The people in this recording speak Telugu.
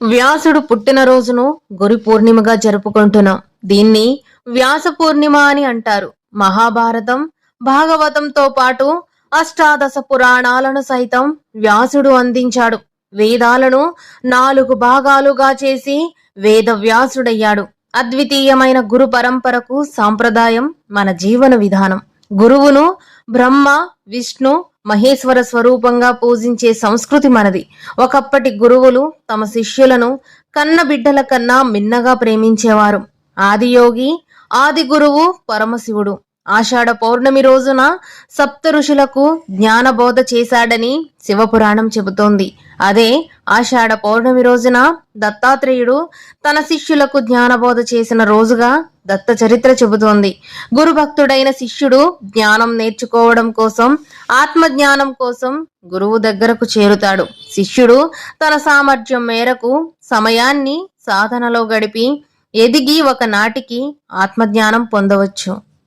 వ్యాసుడు పుట్టినరోజును గురు పూర్ణిమగా జరుపుకుంటున్నాం దీన్ని వ్యాస పూర్ణిమ అని అంటారు. మహాభారతం భాగవతంతో పాటు అష్టాదశ పురాణాలను సైతం వ్యాసుడు అందించాడు. వేదాలను నాలుగు భాగాలుగా చేసి వేద వ్యాసుడయ్యాడు. అద్వితీయమైన గురు పరంపరకు సాంప్రదాయం మన జీవన విధానం. గురువును బ్రహ్మ విష్ణు మహేశ్వర స్వరూపంగా పూజించే సంస్కృతి మనది. ఒకప్పటి గురువులు తమ శిష్యులను కన్న బిడ్డల కన్నా మిన్నగా ప్రేమించేవారు. ఆదియోగి ఆది గురువు పరమశివుడు. ఆషాఢ పౌర్ణమి రోజున సప్త ఋషులకు జ్ఞానబోధ చేశాడని శివపురాణం చెబుతోంది. అదే ఆషాఢ పౌర్ణమి రోజున దత్తాత్రేయుడు తన శిష్యులకు జ్ఞానబోధ చేసిన రోజుగా దత్త చరిత్ర చెబుతోంది. గురుభక్తుడైన శిష్యుడు జ్ఞానం నేర్చుకోవడం కోసం ఆత్మజ్ఞానం కోసం గురువు దగ్గరకు చేరుతాడు. శిష్యుడు తన సామర్థ్యం మేరకు సమయాన్ని సాధనలో గడిపి ఎదిగి ఒక నాటికి ఆత్మజ్ఞానం పొందవచ్చు.